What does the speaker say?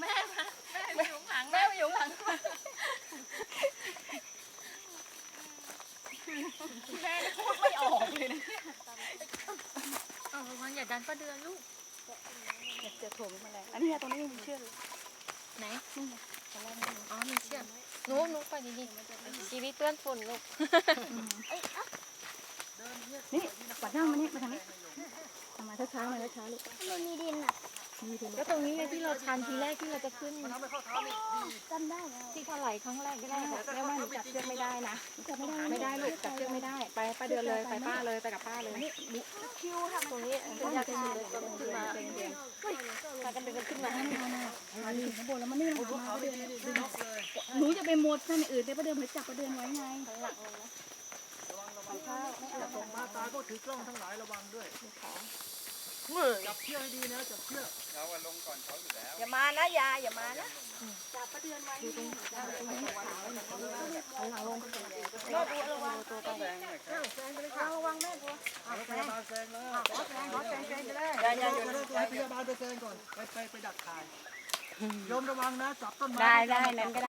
แม่มาแม่อยู่ข้างหลังแม่อยู่หลังแม่พูดไม่ออกเลยนะเอาระวังอย่าดันป้าเดือนลูกเจอโถมาแมลงอันนี้ตรงนี้ยังมีเชือกเลยไหนนี่ไงตรงแรกนี่อ๋อมีเชือกหนูหนูไปดีๆชีวิตเปื้อนฝุ่นลูกนี่ปัดหน้ามานี่มาทางนี้ มาช้าๆมาช้าๆลูกมันมีดินอะมีทีก็ตรงนี้ไงที่เราชันทีแรกที่เราจะขึ้นจำได้แล้วที่ถลายครั้งแรกก็ได้แม่ว่าหนูจับเชือกไม่ได้นะจำไม่ได้ไม่ได้ลูกจับเชือกไม่ได้ ไปป้าเดินเลยไปป้าเลยไปกับป้าเลยคิวค่ะตรงนี้เป็นยาขึ้นเลยขึ้นมาเด้งๆพากันเดินขึ้นมามามาถึงข้างบนแล้วมันนี่มามาเดินหนูจะไปหมดท่านอื่นแต่ประเดิมหนูจับประเดินไว้ไงส่งมาตาก็ถือกล้องทั้งหลายระวังด้วย จับเชือกให้ดีนะจับเชือกเราอะลงก่อนเขาอยู่แล้วอย่ามานะยาอย่ามานะแซงหน่อยครับเอาพยาบาลแซงเลยอย่าอย่าอย่าให้พยาบาลไปแซงก่อนไปไปไปดักถ่ายโยมระวังนะจับต้นไม้ได้ได้นั้นก็ได้